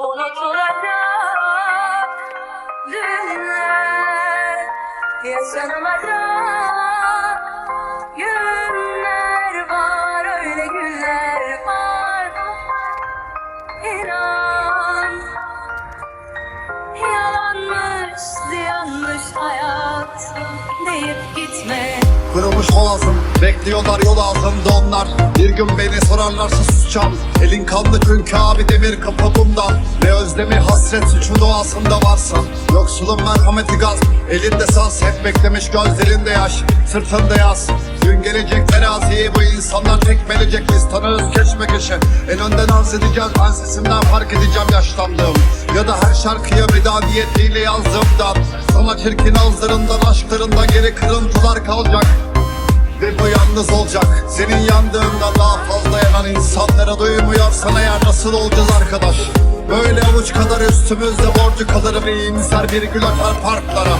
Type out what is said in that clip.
Unutulacak günler Yaşanılacak günler var Öyle günler var. İnan Yalanmış, yanlış hayat deyip gitme. Kırılmış boğazım Bekliyorlar yol altında onlar. Bir gün beni sorarlarsa susacağım. Elin kanlı çünkü abi demir kapı bundan Ne özlemi hasret suçu doğasında varsa. Yoksulun merhameti gaz. Elinde saz hep beklemiş gözlerinde yaş. Sırtında yaz. Gün gelecek teraziyi bu insanlar tekmelecek. Biz tanırız keşmekeşe En önden arz edeceğiz. Ben sesimden fark edeceğim yaşlandığım. Ya da her şarkıya veda niyetiyle yazdığımdan Sana çirkin ağızlarından aşklarında geri kırıntılar kalacak yalnız olacak. Senin yandığında daha fazla yanan insanlara duymuyorsan eğer nasıl olacağız arkadaş? Böyle avuç kadar üstümüzde borcu kalır ve iyimser bir gül atar parklara